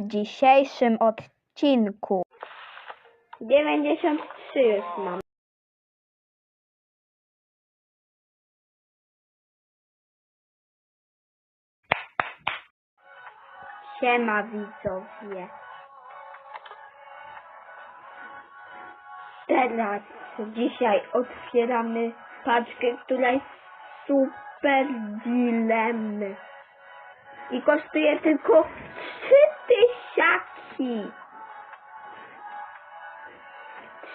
w dzisiejszym odcinku. 93 już mam. Siema widzowie. Teraz dzisiaj otwieramy paczkę, która jest super dealem. I kosztuje tylko 3 tysiaki.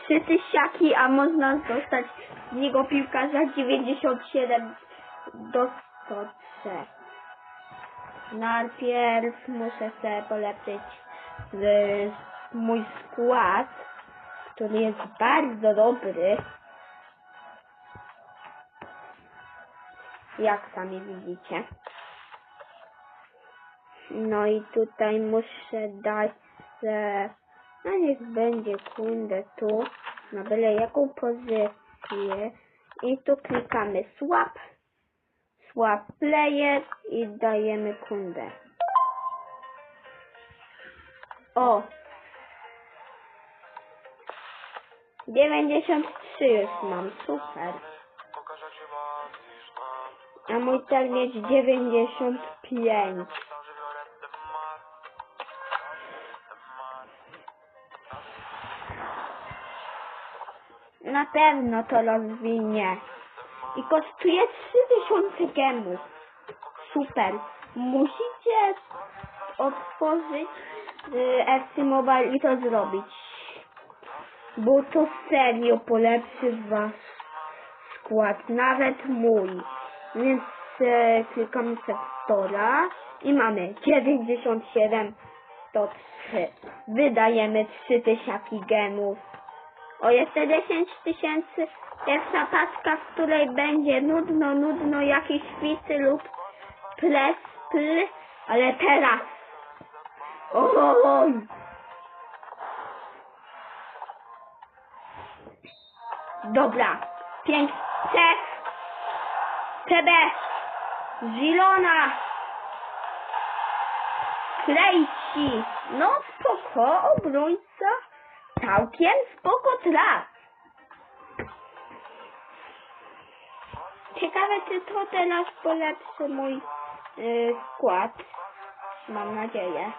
3 tysiaki, a można dostać z niego piłkarza 97 do 103. Najpierw muszę sobie polepszyć y, mój skład, który jest bardzo dobry. Jak sami widzicie. No i tutaj muszę dać, e, no niech będzie kundę tu, na byle jaką pozycję. I tu klikamy swap, swap player i dajemy kundę. O! 93 już mam, super. A mój cel mieć 95. Na pewno to rozwinie. I kosztuje 3000 gemów. Super. Musicie otworzyć y, FC Mobile i to zrobić. Bo to serio polepszy wasz skład, nawet mój. Więc e, klikamy se w Store'a i mamy 97 103. Wydajemy 3000 gemów. O, jeszcze 10 tysięcy. Pierwsza paczka, w której będzie nudno, nudno, jakieś szpicy lub ples, pl, ale teraz. Oj! Dobra. Pięć, Cech. CB. Zilona. Klejci. No spoko, obrońca. Całkiem spoko traf. Czy to teraz polepszy mój y, skład. Mam nadzieję.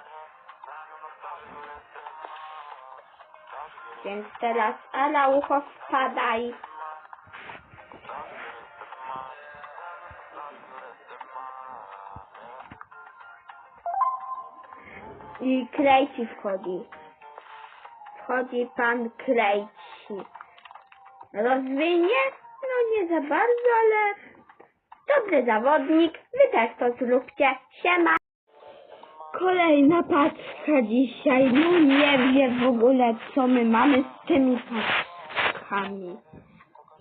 Więc teraz Araujo wpadaj. I Krejci wchodzi. Wchodzi pan Krejci. Rozwinie? No nie za bardzo, ale dobry zawodnik. Wy też to zróbcie. Siema. Kolejna paczka dzisiaj. No nie wiem w ogóle co my mamy z tymi paczkami.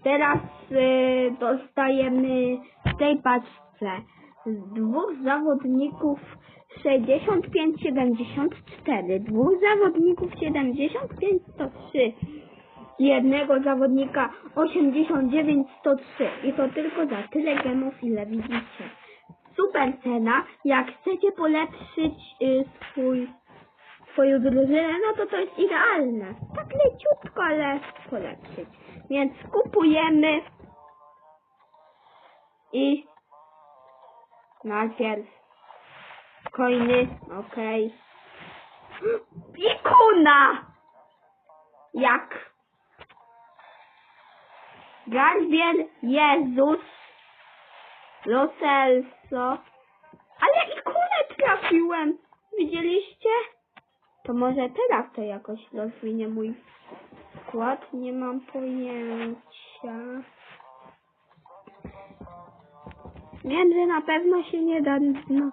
Teraz y, dostajemy w tej paczce dwóch zawodników 65-74, dwóch zawodników 75-103, jednego zawodnika 89-103 i to tylko za tyle gemów ile widzicie. Super cena, jak chcecie polepszyć y, swój, swoją drużynę, no to to jest idealne. Tak leciutko, ale polepszyć. Więc kupujemy i najpierw coiny, okej. Ikuna! Jak? Gabriel Jezus Loselso. Ale ikonę trafiłem! Widzieliście? To może teraz to jakoś rozwinie mój skład? Nie mam pojęcia. Wiem, że na pewno się nie da no,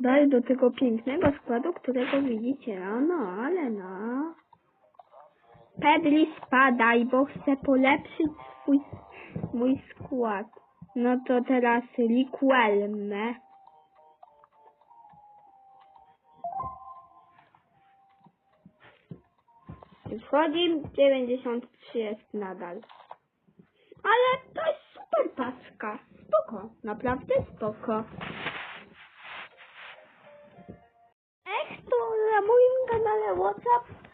dojść do tego pięknego składu, którego widzicie. No, ale no. Pedri spadaj, bo chcę polepszyć swój mój skład. No to teraz Liquelme. Wchodzi 93 jest nadal. Ale to jest super paczka. Spoko, naprawdę spoko. Ech, to na moim WhatsApp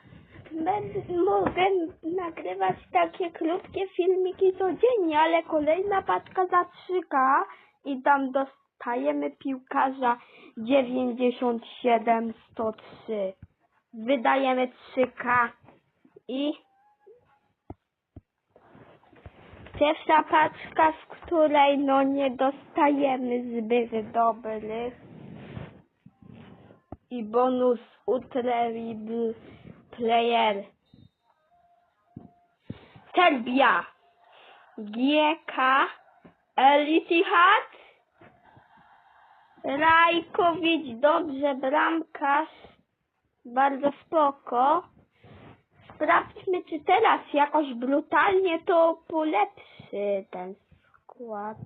będę, mogę nagrywać takie krótkie filmiki codziennie, ale kolejna paczka za 3K i tam dostajemy piłkarza 97 103. Wydajemy 3K i pierwsza paczka, w której no nie dostajemy zbyt dobrych i bonus Utrerible Player. Serbia. GK. Elitihad. Rajkowicz, dobrze, bramkarz. Bardzo spoko. Sprawdźmy, czy teraz jakoś brutalnie to polepszy ten skład.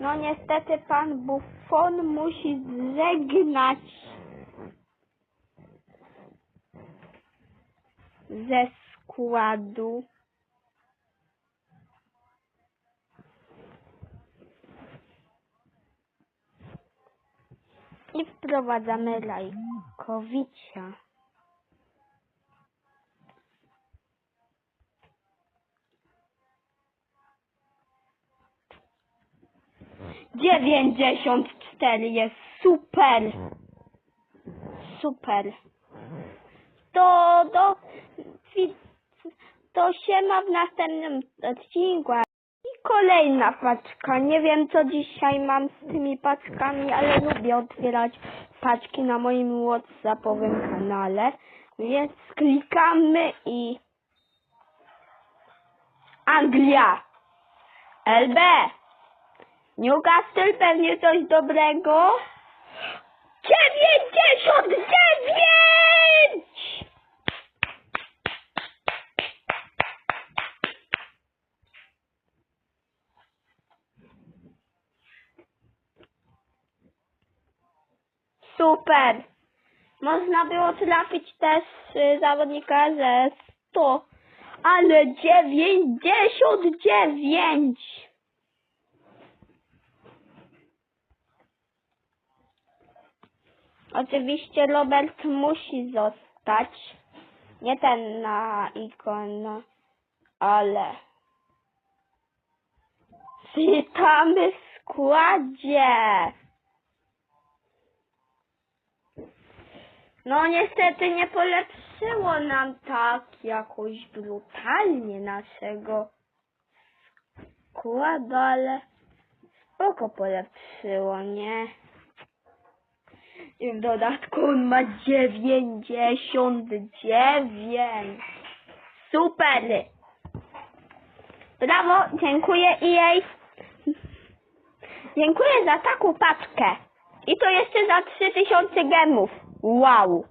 No niestety pan Buffon musi zżegnać ze składu. I wprowadzamy Rajkowicza. Dziewięćdziesiąt cztery jest super. Super. To do to się ma w następnym odcinku. I kolejna paczka. Nie wiem, co dzisiaj mam z tymi paczkami, ale lubię otwierać paczki na moim WhatsAppowym kanale. Więc klikamy i... Anglia! LB! Newcastle pewnie coś dobrego. 9, Super. Można było trafić też y, zawodnika ze 100, ale 99. Oczywiście Robert musi zostać. Nie ten na ikon, ale witamy w składzie. No niestety nie polepszyło nam tak jakoś brutalnie naszego składu, ale spoko polepszyło, nie? I w dodatku on ma 99. Super! Brawo, dziękuję EA. Dziękuję za taką paczkę. I to jeszcze za 3000 gemów. Uau!